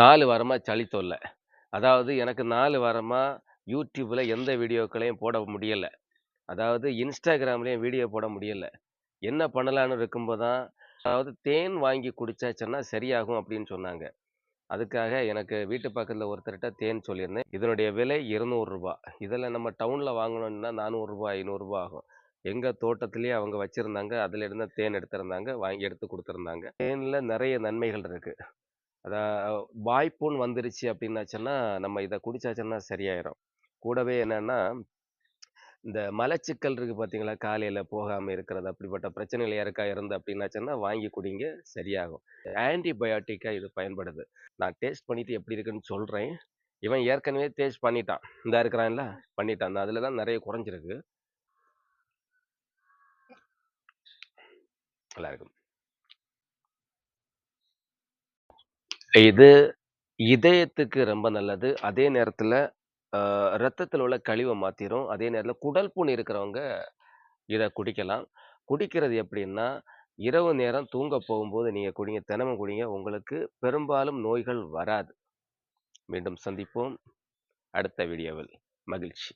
நாலு வாரமாக சளி தொல்லை அதாவது எனக்கு நாலு வாரமாக யூடியூப்பில் எந்த வீடியோக்களையும் போட முடியலை அதாவது இன்ஸ்டாகிராம்லேயும் வீடியோ போட முடியலை என்ன பண்ணலான்னு இருக்கும்போது தான், அதாவது தேன் வாங்கி குடிச்சாச்சுன்னா சரியாகும் அப்படின்னு சொன்னாங்க. அதுக்காக எனக்கு வீட்டு பக்கத்தில் ஒருத்தர்கிட்ட தேன் சொல்லியிருந்தேன். இதனுடைய விலை இருநூறுரூபா இதில் நம்ம டவுனில் வாங்கணும்னா நானூறுரூபா ஐநூறுரூபா ஆகும். எங்கள் தோட்டத்துலேயே அவங்க வச்சுருந்தாங்க அதில் இருந்த தேன் எடுத்திருந்தாங்க. வாங்கி எடுத்து கொடுத்துருந்தாங்க தேனில் நிறைய நன்மைகள் இருக்குது அதான் வாய்ப்புன்னு வந்துருச்சு அப்படின்னாச்சுன்னா, நம்ம இதை குடிச்சாச்சுன்னா சரியாயிரும். கூடவே என்னென்னா இந்த மலச்சிக்கல் இருக்குது பார்த்தீங்களா? காலையில் போகாமல் இருக்கிறது. அப்படிப்பட்ட பிரச்சனைகள் யாருக்கா இருந்து அப்படின்னாச்சுன்னா, வாங்கி குடிங்க சரியாகும். ஆன்டிபயோட்டிக்காக இது பயன்படுது. நான் டேஸ்ட் பண்ணிட்டு எப்படி இருக்குன்னு சொல்கிறேன் இவன் ஏற்கனவே டேஸ்ட் பண்ணிட்டான். இந்தா இருக்கிறான்ல, பண்ணிட்டான். அதில் தான் நிறைய குறைஞ்சிருக்கு. நல்லாருக்கும். இது இதயத்துக்கு ரொம்ப நல்லது. அதே நேரத்தில அ ரத்தத்தில உள்ள கழிவ மாத்திரும். அதே நேரத்தில குடல் புண் இருக்கிறவங்க இத குடிக்கலாம். குடிக்கிறது எப்படின்னா, இரவு நேரம் தூங்க போகும்போது நீங்க குடிங்க. தினமும் குடிங்க. உங்களுக்கு பெரும்பாலும் நோய்கள் வராது. மீண்டும் சந்திப்போம். அடுத்த வீடியோவில். மகிழ்ச்சி.